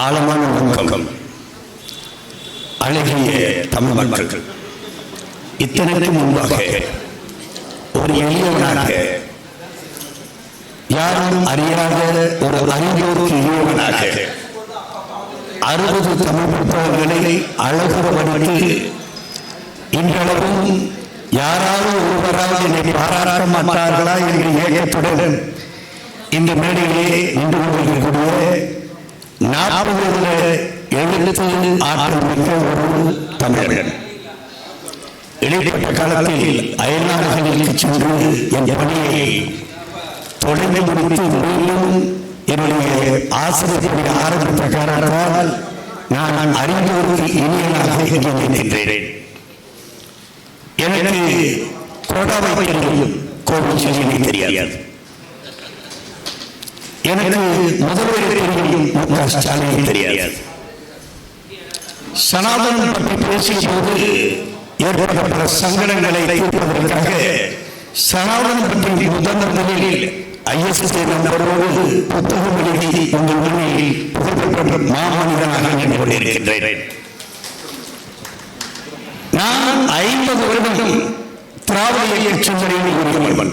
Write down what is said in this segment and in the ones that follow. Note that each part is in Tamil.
ஆழமான நோக்கம் அழகிய தமிழ் மக்கள். இத்தனைக்கு முன்பாக ஒரு எளியவனாக யாரும் அறியாத ஒரு அறிவோர் எளியவனாக அறுபது தமிழ் புத்தகங்களை அழகுறவனுக்கு இன்றளவும் யாராவது ஒருவரால் என்னை பாராட்ட மாட்டார்களா என்று ஏகத்துடன் இந்த மேடையிலே நின்று கொண்டிருக்கக்கூடிய நாற்பது எழுத்து ஆற்றல் மிக்க ஒரு தமிழர்கள் இடைப்பட்ட காலத்தில் அயல்நாடுகளுக்கு சென்று என் பணியை தொடர்ந்து முடித்து மீண்டும் என்னுடைய ஆசிரியர் ஆரம்பித்த காரணத்தால் நான் அறிஞருக்கு இனியனாக இங்கே எனக்கு கோடாவை தெரியும். கோவில் தெரியாது. எனக்கு முதல்வர் தெரியும் மு ஸ்டாலின் தெரியாது. சனாதனம் பற்றி பேசிய போது ஏற்பட்ட சங்கடங்களை தீர்ப்பதற்காக சனாதனம் பற்றி முதல் முதலில் ஐஎஸ்எஸ் புத்தகம் எழுதி உங்கள் முன்னில் புகழ்பெற்ற மாமனிதனாக நின்று கொண்டிருக்கின்றேன். நான் ஐம்பது வருடம் திராவிட இயக்க சிந்தனையில் உரியவன்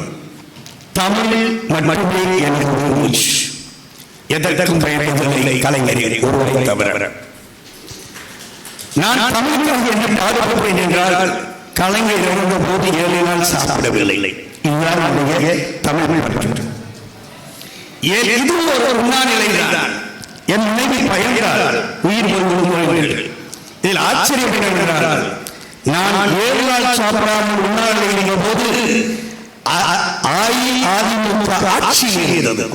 மட்டுமே எனக்கு மூச்சு. எதற்கும் பயன்படவில்லை கலைஞரை ஒருவரை தவிர. நான் தமிழுக்காக என்ன பாடுபடுவேன் என்றால் கலைஞர் இறந்த போது ஏழு நாள் சாப்பிடவில்லை. இதுதான் நம்முடைய தமிழ் பற்று. இது ஒரு உண்ணாநிலை தான் என் நினைவை பயந்தால் உயிர் இதில் ஆச்சரியம் என்னவென்றால் நான் ஏழு நாள் சாப்பிடாமல் உண்ணாநிலை போது அ- அஇஅதிமுக ஆட்சி இருந்தது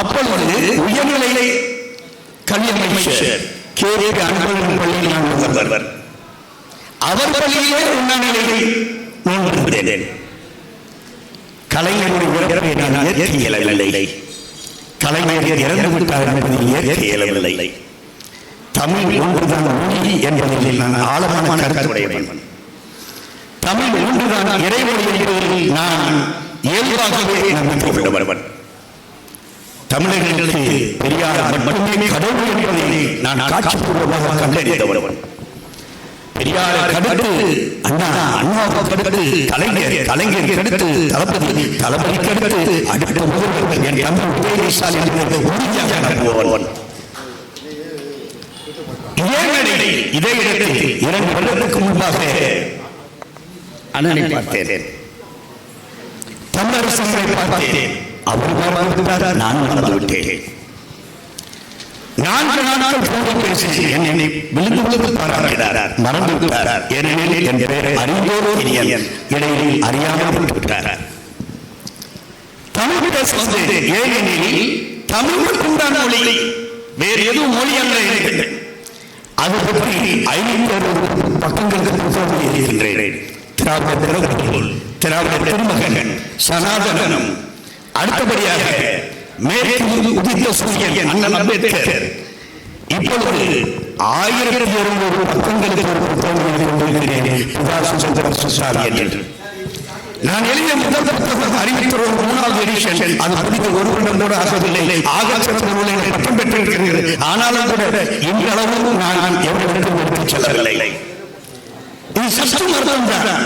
அப்பொழுது உயர்நிலை கல்வி அமைச்சர். கே கே அன்பழகன் பள்ளியில் நான் முதல்வர் அவர் பள்ளியிலே உண்ணாநிலையை விரும்புகிறேன் கலைஞருடைய இறப்பை நான் ஏற்க இயலவில்லை. கலைஞர் இறந்து விட்டார் என்பதை ஏற்க இயலவில்லை. தமிழ் ஒன்றுதான் மொழி என்பதில் நான் ஆழமான கருத்துடையவன். தமிழ் ஒன்றுதான் இறைவழி என்பதில் நான் இயல்பாகவே நம்பிக்கை உள்ளவன் தமிழர்களுக்கு பெரியார் மட்டுமே கடவுள் என்பதை நான் காட்சிபூர்வமாக கண்டறிந்தவன் பெரியார் கடுத்து அண்ணா அண்ணாவை கடுத்து கலைஞர் கலைஞர் கடுத்து தளபதி தளபதி கடுத்து அடுத்த முதல்வர் என் தமிழ் உதயநிசால் என்பதை உறுதியாக நம்புபவன் இதே மேடையில் இதே இடத்தில் இரண்டு வருடத்துக்கு முன்பாக அண்ணனை பார்த்தேன். தமிழரசு பார்த்தேன். அவ்வளவு நான் மறந்து விட்டேன் நான்கு நாட்கள் போதும் பேசி என்னை விழுந்து விழுந்து பாராட்டினார். மறந்து விட்டார். ஏனெனில் என் பெயரை அறிந்தோரோ இனியன். இடையில் அறியாமல் விட்டார். தமிழ் பேசுவது ஏனெனில் தமிழ் உண்டான மொழி. வேறு எதுவும் மொழி அல்ல அது பற்றி ஐநூறு பக்கங்களுக்கு புத்தகம் திராவிட திராவிட திருமகன் சனாதனம் அடுத்தபடியாக மேற்கு உதித்த சூரியன் அண்ணன் அம்பேத்கர். இப்பொழுது ஆயிரத்தி இருநூறு பக்கங்களுக்கு ஒரு புத்தகம் எழுதி கொண்டிருக்கிறேன் என்று. நான் எழுதிய முதல் புத்தகம் அறிவிக்கிறோம் மூணாவது எடிஷன் அது ஒரு வருடம் கூட ஆகவில்லை. ஆக சிறந்த நூலை பட்டம் பெற்றிருக்கிறது. ஆனாலும் கூட இன்றளவும் நான் எவரிடத்தில் எடுத்துச் செல்லவில்லை. இது சற்று மருத்துவம் தான்.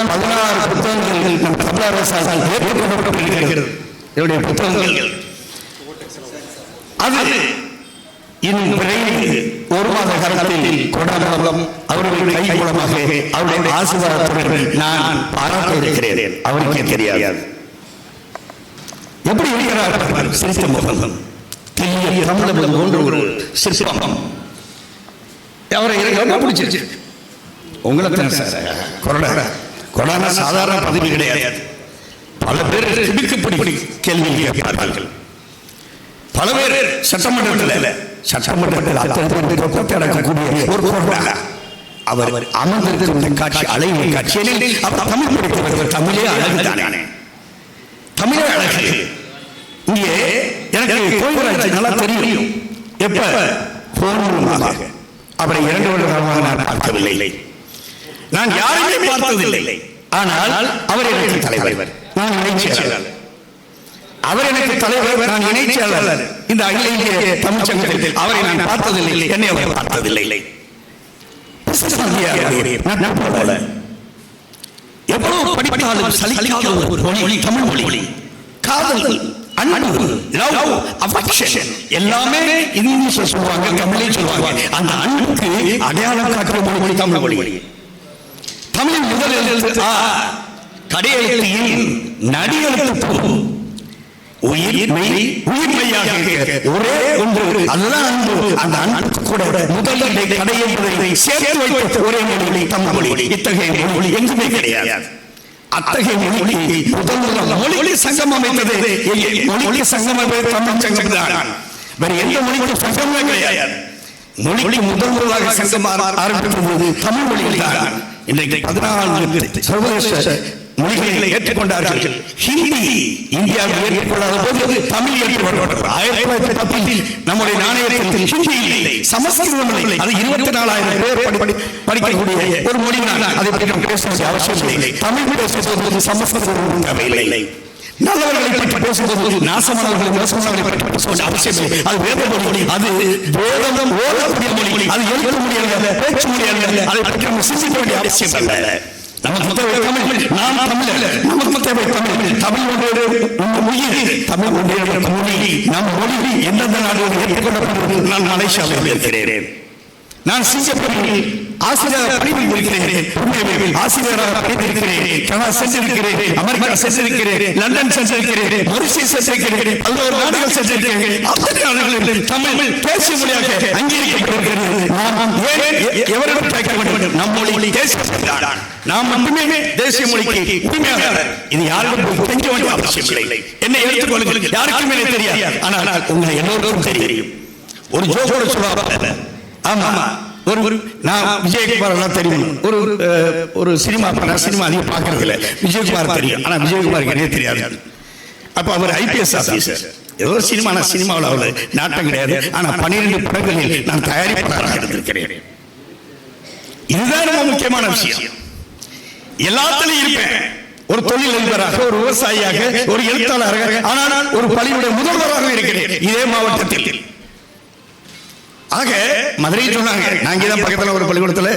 இப்பொழுதுதான் பதினாறு புத்தகங்கள் நம் தமிழ் அரசால் ஏற்றுக்கொள்ளப்பட்டிருக்கிறது. என்னுடைய புத்தகங்கள். அது இன்னும் விரைவில் ஒரு மாத காலத்தில் கொண்டாடம் அவருடைய கை மூலமாக அவருடைய ஆசீர்வாதத்துடன் நான் பாராட்ட இருக்கிறேன். அவருக்கே தெரியாது. எப்படி இருக்கிறார் பாருங்கள், சிரித்த முகம். தெரிய தமிழகம் போன்ற ஒரு சிற்பம். அவரை எனக்கு பிடிச்சிருச்சு. உங்களை தான் சார். கொரோனா கொரோனா சாதாரண பதவி கிடையாது. பல பேர் திடுக்குப்படி கேள்வி கேட்பார்கள். பல பேர் சட்டமன்றத்தில் சட்டமன்றத்தில் அவர் அமர்ந்திருக்கும் காட்சி அழகிய காட்சியில் அவர் தமிழ் படித்தவர் தமிழே அழகு தானே தமிழே அழகு. இங்கே எனக்கு நல்லா தெரியும். எப்ப? போன் மூலமாக அவரை இரண்டு வருட காலமாக நான் பார்க்கவில்லை. நான் யாரையுமே பார்த்ததில்லை. ஆனால் அவர் எனக்கு தலைவர். நான் இணைச்சியாளர் அவர் எனக்கு தலைவர். நான் இணைச்சியாளர் இந்த அகில இந்திய தமிழ் சங்கத்தில் அவரை நான் பார்த்ததில்லை. என்னை அவர் பார்த்ததில்லை. எவ்வளவு படித்தாலும் சலிக்காத ஒரு மொழி தமிழ் மொழி. காதல் அன்பு லவ் அஃபெக்ஷன் எல்லாமே இங்கிலீஷ்ல சொல்லுவாங்க தமிழில் சொல்லுவாங்க. அந்த அன்புக்கு அடையாளம் காட்டுற மொழி. தமிழ் மொழி. தமிழ் முதல் எழுத்து ஆ கடையெழுத்து இன் நடிகெழுத்து உயிர் மெய் உயிர் மெய்யாக இருக்க ஒரே ஒன்று. அதுதான் அன்பு. அந்த அன்பு கூட முதல் கடையை சேர்த்து வைத்த ஒரே மொழி. மொழி. இத்தகைய மொழி எங்குமே கிடையாது. அத்தகைய மொழி முதல் முதல் மொழி சங்கம் அமைத்தது. மொழி சங்கம் தமிழ் சங்கம். தான் வேற எந்த மொழிக்கும் சங்கமே கிடையாது. மொழிக்கு முதல் முதலாக சங்கம் ஆர- ஆரம்பித்தது தமிழ் மொழியில் தான் இன்றைக்கு பதினாலு சர்வதேச மொழிகளை ஏற்றுக்கொண்டார்கள். ஹிந்தி இந்தியாவில் ஏற்றுக்கொள்ளாத போது தமிழ் ஏற்றுக்கொண்டார்கள் ஆயிரத்தி தொள்ளாயிரத்தி பத்தில் நம்முடைய நாணயத்தில் ஹிந்தி இல்லை. சமஸ்கிருதம் இல்லை. அது இருபத்தி நாலாயிரம் பேர் படிக்கக்கூடிய ஒரு மொழி அதை பற்றி நாம் பேச அவசியம் இல்லை. தமிழ் பேசும்போது சமஸ்கிருதம் இல்லை. நல்லவர்களை பற்றி பேசும்போது நாசமானவர்களை மோசமானவர்களை பற்றி பேச வேண்டிய அவசியம் அது வேத மொழி அது வேதம் ஓதக்கூடிய மொழி. அது எழுத முடியாது பேச முடியல அதை பற்றி நம்ம சிந்திக்க வேண்டிய அவசியம் இல்லை. நமக்கு தேவை தமிழ். நாம் தமிழ் நமக்கு தேவை தமிழ். தமிழ் ஒன்றோடு உயிர் தமிழ் ஒன்றோடு மொழி. நம் மொழி எந்தெந்த நாடுகளில் ஏற்றுக்கொள்ளப்படுவது நான் மலேசியாவில் இருக்கிறேன். நான் சிங்கப்பூரில் ஆசிரியர் பணியில் இருக்கிறேன் புனேவில் ஆசிரியராக பணியிருக்கிறேன் கனடா சென்றிருக்கிறேன். அமெரிக்கா சென்றிருக்கிறேன். லண்டன் சென்றிருக்கிறேன். மொரிஷியஸ் சென்றிருக்கிறேன். பல்வேறு நாடுகள் சென்றிருக்கிறேன். அத்தனை நாடுகளில் தமிழ் பேசிய மொழியாக அங்கீகரிக்கப்பட்டிருக்கிறது. நாம் எவரிடம் கேட்க வேண்டும்? நம் மொழி தேசிய மொழிதான் நாம் மட்டுமே தேசிய மொழிக்கு உரிமையாளர். இது யாருக்கும் தெரிஞ்ச வேண்டிய அவசியம் இல்லை. என்னை எடுத்துக்கொள்ளுங்கள் யாருக்குமே தெரியாது. ஆனால் உங்களை எல்லோருக்கும் தெரியும். ஒரு ஜோகோட சொல்லுவாங்க. ஆமா. ஒரு ஒரு நான் விஜயகுமார் எல்லாம் தெரியும். ஒரு ஒரு சினிமா நான் சினிமா அதிகம் பார்க்கறது இல்லை விஜயகுமார் தெரியும். ஆனா விஜயகுமாருக்கு என்ன தெரியாது. அப்ப அவர் ஐபிஎஸ் ஆபீசர் ஏதோ ஒரு சினிமா நான் சினிமாவில் அவ்வளவு நாட்டம் கிடையாது. ஆனா பன்னிரெண்டு படங்களில் நான் தயாரிப்பாளராக இருந்திருக்கிறேன். இதுதான் ரொம்ப முக்கியமான விஷயம். எல்லாத்துலயும் இருப்பேன். ஒரு தொழில் அதிபராக ஒரு விவசாயியாக ஒரு எழுத்தாளராக ஆனால் ஒரு பள்ளியுடைய முதல்வராக இருக்கிறேன். இதே மாவட்டத்தில். ஆக மதுரை சொன்னாங்க. நாங்க தான் பக்கத்துல ஒரு பள்ளிக்கூடத்துல.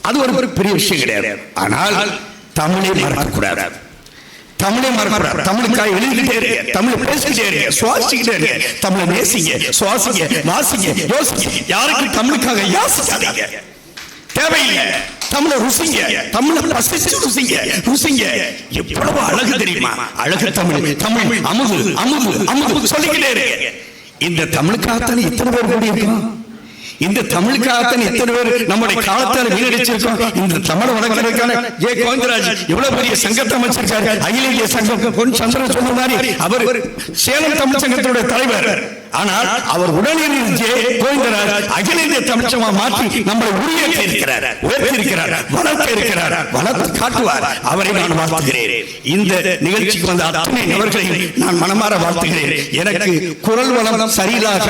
அது ஒரு ஒரு பெரிய விஷயம் கிடையாது. ஆனால் தமிழை மறக்கக்கூடாது. தமிழை மறக்கக்கூடாது. தமிழுக்காக எழுதிக்கிட்டே இருக்க தமிழ் பேசிக்கிட்டே இருக்க சுவாசிக்கிட்டே இருக்க தமிழை நேசிங்க. சுவாசிங்க. வாசிங்க. யோசிங்க. யாருக்கும் தமிழுக்காக யாசிக்காதீங்க. தேவையில்லை. தமிழ ருசிங்க. தமிழ பசிச்சு ருசிங்க. ருசிங்க. எவ்வளவு அழகு தெரியுமா? அழகு தமிழ். தமிழ். அமுது. அமுது. அமுது. சொல்லிக்கிட்டே இருக்கு இந்த தமிழுக்காகத்தான் எத்தனை பேர் கூடியிருக்கோம் இந்த தமிழுக்காகத்தான் எத்தனை பேர் நம்முடைய காலத்தால் வீணடிச்சிருக்கோம் இந்த தமிழ் வளர்க்கறதுக்கான ஏ கோவிந்தராஜ் எவ்வளவு பெரிய சங்கத்தை அமைச்சிருக்காரு? அகில இந்திய சங்கம் பொன் சந்திரன் சொன்ன மாதிரி அவர் சேலம் தமிழ் சங்கத்தினுடைய தலைவர். ஆனால் அவர் உடனே ஜே கோவிந்தராஜ் அகில இந்திய மாற்றி நம்மளை உருவேற்றி இருக்கிறார் உயர்த்தி இருக்கிறார் வளர்த்து இருக்கிறார் வளர்த்து காட்டுவார். அவரை நான் வாழ்த்துகிறேன். இந்த நிகழ்ச்சிக்கு வந்த அத்தனை நபர்களையும் நான் மனமாற வாழ்த்துகிறேன். எனக்கு குரல் வளம் சரியில்லாத